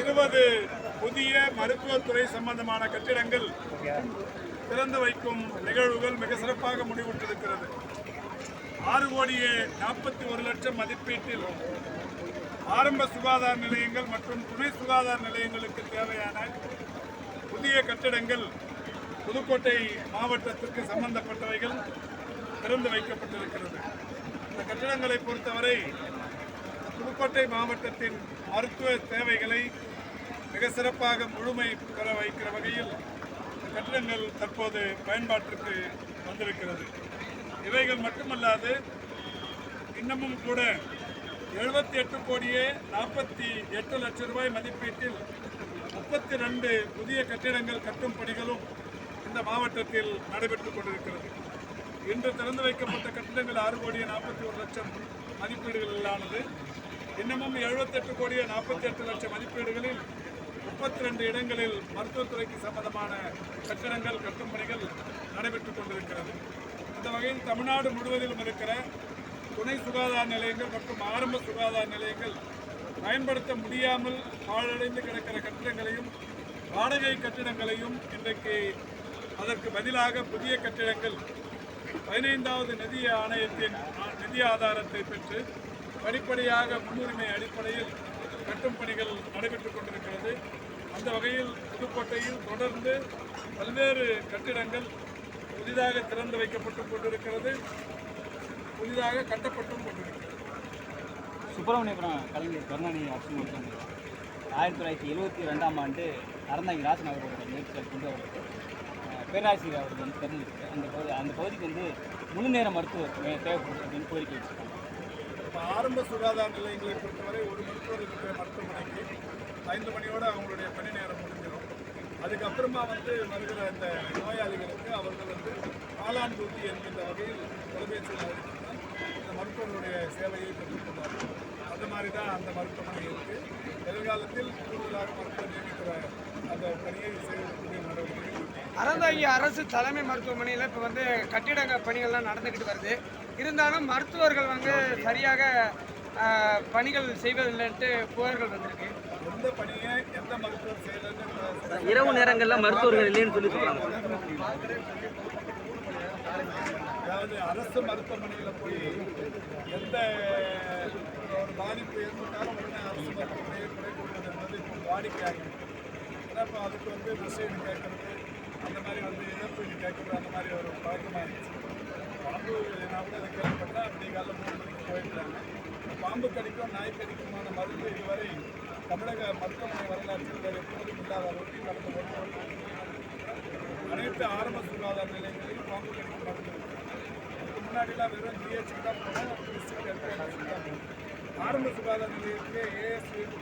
இருபது புதிய மருத்துவத்துறை சம்பந்தமான கட்டிடங்கள் திறந்து வைக்கும் நிகழ்வுகள் மிக சிறப்பாக முடிவுற்றிருக்கிறது. ஆறு கோடியே நாற்பத்தி ஒரு லட்சம் மதிப்பீட்டில் ஆரம்ப சுகாதார நிலையங்கள் மற்றும் துணை சுகாதார நிலையங்களுக்கு தேவையான புதிய கட்டிடங்கள் புதுக்கோட்டை மாவட்டத்திற்கு சம்பந்தப்பட்டவைகள் திறந்து வைக்கப்பட்டிருக்கிறது. இந்த கட்டிடங்களை பொறுத்தவரை புதுக்கோட்டை மாவட்டத்தின் மருத்துவ தேவைகளை மிக சிறப்பாக முழுமை பெற வைக்கிற வகையில் கட்டிடங்கள் தற்போது பயன்பாட்டிற்கு வந்திருக்கிறது. இவைகள் மட்டுமல்லாது இன்னமும் கூட எழுபத்தி எட்டு கோடியே நாற்பத்தி எட்டு லட்சம் ரூபாய் மதிப்பீட்டில் முப்பத்தி ரெண்டு புதிய கட்டிடங்கள் கட்டும் பணிகளும் இந்த மாவட்டத்தில் நடைபெற்றுக் கொண்டிருக்கிறது. இன்று திறந்து வைக்கப்பட்ட கட்டிடங்கள் ஆறு கோடியே நாற்பத்தி ஒரு லட்சம் மதிப்பீடுகளிலானது இன்னமும் எழுபத்தெட்டு கோடியே நாற்பத்தி எட்டு லட்சம் மதிப்பீடுகளில் முப்பத்தி ரெண்டு இடங்களில் மருத்துவத்துறைக்கு சம்பந்தமான கட்டிடங்கள் கட்டும் பணிகள் நடைபெற்றுக் கொண்டிருக்கிறது. இந்த வகையில் தமிழ்நாடு முழுவதிலும் இருக்கிற துணை சுகாதார நிலையங்கள் மற்றும் ஆரம்ப சுகாதார நிலையங்கள் பயன்படுத்த முடியாமல் பாழடைந்து கிடக்கிற கட்டிடங்களையும் வாடகை கட்டிடங்களையும் இன்றைக்கு அதற்கு பதிலாக புதிய கட்டிடங்கள் பதினைந்தாவது நிதி ஆணையத்தின் நிதி ஆதாரத்தை பெற்று படிப்படியாக முன்னுரிமை அடிப்படையில் கட்டும் பணிகள் நடைபெற்றுக் கொண்டிருக்கிறது. அந்த வகையில் புதுக்கோட்டையில் தொடர்ந்து பல்வேறு கட்டிடங்கள் புதிதாக திறந்து வைக்கப்பட்டு கொண்டிருக்கிறது. புதிதாக கட்டப்பட்டும் கொண்டிருக்கிறது. சுப்பிரமணியபுரம் கலைஞர் கருணாநிதி அரசு மருத்துவமனை ஆயிரத்தி தொள்ளாயிரத்தி எழுபத்தி ரெண்டாம் ஆண்டு அறந்தாங்கி ராசன் அவர்களோட முயற்சியில் கொண்டு வரப்பட்டு பேராசிரியர் அவர்கள் வந்து தெரிஞ்சிருக்கு. அந்த பகுதி அந்த பகுதிக்கு வந்து முழு நேர மருத்துவர் தேவைப்படுது அப்படின்னு கோரிக்கை வச்சுருக்காங்க. இப்போ ஆரம்ப சுகாதார நிலையங்களை பொறுத்தவரை ஒரு மருத்துவர் இருக்கிற மருத்துவமனைக்கு ஐந்து மணியோடு அவங்களுடைய பணி நேரம் முடிஞ்சிடும். அதுக்கப்புறமா வந்து வருகிற இந்த நோயாளிகளுக்கு அவர்கள் வந்து காலான் டூட்டி என்கின்ற வகையில் தொலைபேசியில் அழைத்துதான் இந்த மருத்துவர்களுடைய சேவையை பெற்றுக்கொண்டார்கள். அந்த மாதிரி தான் அந்த மருத்துவமனை இருக்குது எதிர்காலத்தில் கூடுதலாக மருத்துவர் நியமிக்கிற அந்த பணியை செய்வதற்குரிய அறந்தாங்கி அரசு தலைமை மருத்துவமனையில் இப்போ வந்து கட்டிட பணிகள்லாம் நடந்துக்கிட்டு வருது. இருந்தாலும் மருத்துவர்கள் வந்து சரியாக பணிகள் செய்வதில்லைன்ட்டு புகார்கள் வந்திருக்கு. எந்த பணியை எந்த மருத்துவர் செய்யலன்னு இரவு நேரங்களில் மருத்துவர்கள் இல்லைன்னு சொல்லி அதாவது அரசு மருத்துவமனையில் போய் எந்த ஒரு பாதிப்பு ஏற்பட்டாலும் உடனே அரசு மருத்துவமனையை குறை கொடுப்பது என்பது இப்போ ஏன்னா இப்போ அதுக்கு வந்து விஷயம் கேட்கறது அந்த மாதிரி வந்து இழப்பீடு கேட்கறது அந்த மாதிரி ஒரு பழக்கமாக இருந்துச்சு பாம்பு நான் கூட அதை கேள்விப்பட்டேன் அப்படி காலையில் மூணு மணிக்கு போயிருக்கிறாங்க பாம்பு கடிக்கும் நாய் கடிக்குமான மருந்து இதுவரை தமிழக மருத்துவமனை வரலாற்றில் வேறு எப்போதும் இல்லாத அளவுக்கு கடந்த ஒரு அனைத்து ஆரம்ப சுகாதார நிலையங்களிலும் பாம்பு கடிக்கும் மருந்து இருக்கு. இதுக்கு முன்னாடிலாம் வெறும் ஜிஹெச்சுக்கு தான் போனோம் ஆரம்ப சுகாதார நிலையத்திலே ஏஎஸ்வி என்று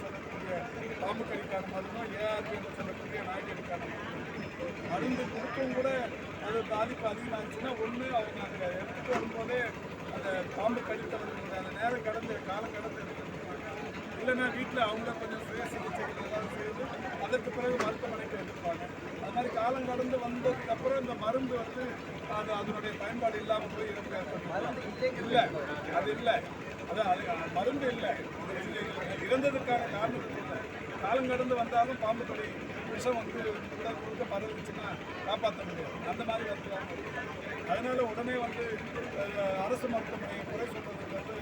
சொல்லக்கூடிய பாம்பு கடிக்கான மருந்தும் ஏஆர்பி என்று சொல்லக்கூடிய நாய் கடிக்கான மருந்து கொடுத்தும் கூட அது பாதிப்பு அதிகமாச்சுன்னா ஒன்று அவங்க அதை எடுத்துகிட்டு வரும்போதே அந்த பாம்பு கடித்தவர்களுடைய அந்த நேரம் கடந்து காலம் கடந்து இல்லைன்னா வீட்டில் அவங்கள கொஞ்சம் சுய சிகிச்சைகள் ஏதாவது செய்து அதற்கு பிறகு மருத்துவமனைக்கு எடுத்துப்பாங்க. அது மாதிரி காலம் கடந்து வந்ததுக்கப்புறம் இந்த மருந்து வந்து அது அதனுடைய பயன்பாடு இல்லாமல் போய் இறந்து இல்லை அது இல்லை. அதான் அது மருந்து இல்லை. இறந்ததுக்கான காரணம் காலம் கடந்து வந்தாலும் பாம்பு கடி விஷம் வந்து உடல் முழுக்க பரவுச்சுன்னா காப்பாற்ற முடியாது. அந்த மாதிரி வந்து அதனால உடனே வந்து அரசு மருத்துவமனையை குறை சொல்றது வந்து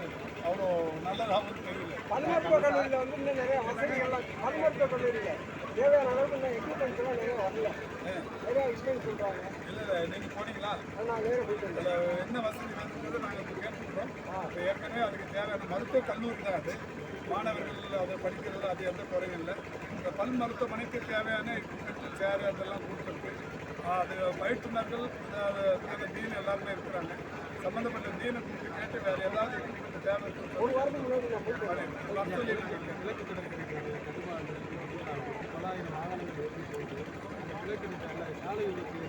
அவ்வளோ நல்லதாகவும் தெரியல. பல் மருத்துவக் கல்லூரியில் வந்து இன்னும் நிறைய வசதிகள்லாம் பல் மருத்துவக் கல்லூரியில் தேவையான அளவுக்கு இன்னும் நிறைய வரல. நிறைய விஷயம் சொல்கிறாங்க இல்லை நீங்கள் போனீங்களா? நான் நேரம் போயிட்டு என்ன வசதி வேணுங்கிறது நாங்கள் கேட்டுக்கிறோம். இப்போ ஏற்கனவே அதுக்கு தேவையான மருத்துவ கல்லூரி தான் அது. மாணவர்கள் அதை படிக்கிறது அது எந்த குறையும் இல்லை. இந்த பல் மருத்துவமனைக்கு தேவையான சேர் அதெல்லாம் கொடுத்துருக்கு அது பயிற்றுனர்கள் டீன் எல்லாருமே இருக்கிறாங்க. சம்மந்தப்பட்ட டீனை கூப்பிட்டு கேட்டு வேறு ஏதாவது தேவை ஒரு வாரத்துக்கு முன்னாடி நான் போயிட்டு வந்தேன். வர சொல்லியிருக்கீங்க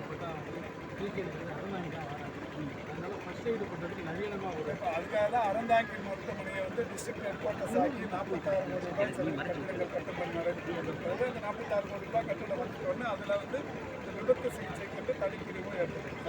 இப்போ அதுக்காக தான் அறந்தாங்கி மருத்துவமனையை வந்து டிஸ்ட்ரிக்ட் ஹெட் குவார்ட்டர்ஸ் ஆக்கி நாற்பத்தாறு கோடி ரூபாய் செலவு கட்டிடங்கள் கட்டுப்படி நடைபெற்று கொண்டிருக்கிறது நாற்பத்தாறு கோடி ரூபாய் கட்டிடம் வந்துட்டோன்னு அதில் வந்து இந்த விபத்து சிகிச்சைக்கு வந்து தனிப்பிரிவும் ஏற்படும்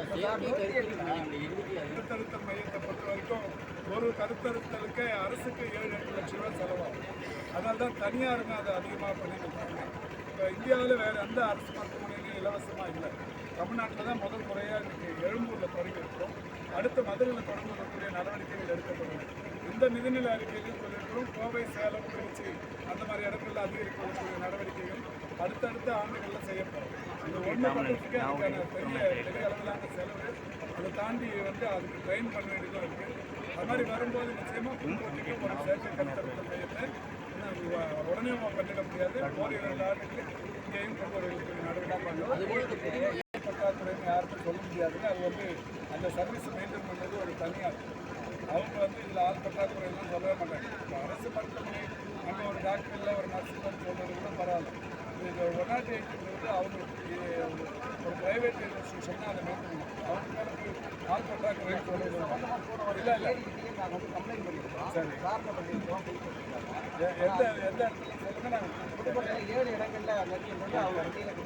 கருத்தறுத்தல் மையத்தை பொறுத்த வரைக்கும் ஒரு கருத்தருத்தலுக்கு அரசுக்கு ஏழு எட்டு லட்சம் ரூபாய் செலவாகும் அதனால தான் தனியாருங்க அதை அதிகமாக பண்ணிட்டு இருக்காங்க இப்போ இந்தியாவில் வேறு எந்த அரசு மருத்துவமனையிலும் இலவசமாக இல்லை தமிழ்நாட்டில் தான் முதல் முறையாக இன்னைக்கு எழும்பூரில் தொடங்கியிருக்கிறோம் அடுத்த மதுரையில் தொடங்கக்கூடிய நடவடிக்கைகள் எடுக்கப்படும் இந்த நிதிநிலை அறிக்கையிலும் சொல்லியிருக்கிறோம் கோவை சேலம் திருச்சி அந்த மாதிரி இடங்களில் அதிகரிக்கக்கூடிய நடவடிக்கைகள் அடுத்தடுத்த ஆண்டுகளில் செய்யப்படும். இந்த ஒன்று அதுக்கான பெரிய பெரிய அளவிலான செலவு அதை தாண்டி வந்து அதுக்கு ட்ரெயின் பண்ண வேண்டியதாக இருக்குது அது மாதிரி வரும்போது நிச்சயமாக புதுக்கோட்டைக்கு ஒரு இன்னும் வ- உடனே பண்ணிட முடியாது. ஒரு இரண்டு வரக்கூடிய நடவடிக்கை பற்றாக்குறைன்னு யாருக்கும் சொல்ல முடியாதுங்க அது வந்து அந்த சர்வீஸ் மெயின்டைன் பண்ணது ஒரு தனியார் அவங்க வந்து இதில் ஆள் பற்றாக்குறையெல்லாம் சொல்லவே மாட்டாங்க இப்போ அரசு மருத்துவமனை அங்கே ஒரு டாக்டர் இல்லை ஒரு நர்ஸ் இல்லைன்னு சொல்கிறது கூட பரவாயில்ல இது ஒன் நாட் எயிட்டுங்கிறது அவங்களுக்கு ஒரு ப்ரைவேட் இன்ஸ்டியூஷன் அதை மெயின்டைன் பண்ணணும் அவங்க மேலே போய் சரி எந்த எந்த இடத்துல சொல்லுங்க நான் ஏழு அவங்க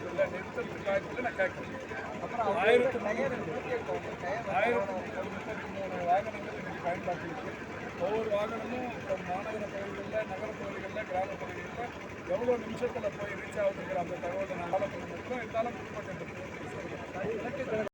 இல்லை நிறுத்தத்துக்கு நான் கேட்குறேன் அப்புறம் ஆயிரத்தி ஆயிரத்தி முப்பத்தி வாகனங்கள் இன்னைக்கு பயன்பாட்டில் இருக்கு. ஒவ்வொரு வாகனமும் இப்போ மாநகர பகுதிகளில் நகர பகுதிகளில் கிராம பகுதிகளில் எவ்வளோ நிமிஷத்தில் போய் ரீச் ஆகுதுங்கிற அந்த தகவலை நான் ஆலோசனை பண்ணி இருந்தாலும் புதுக்கோட்டை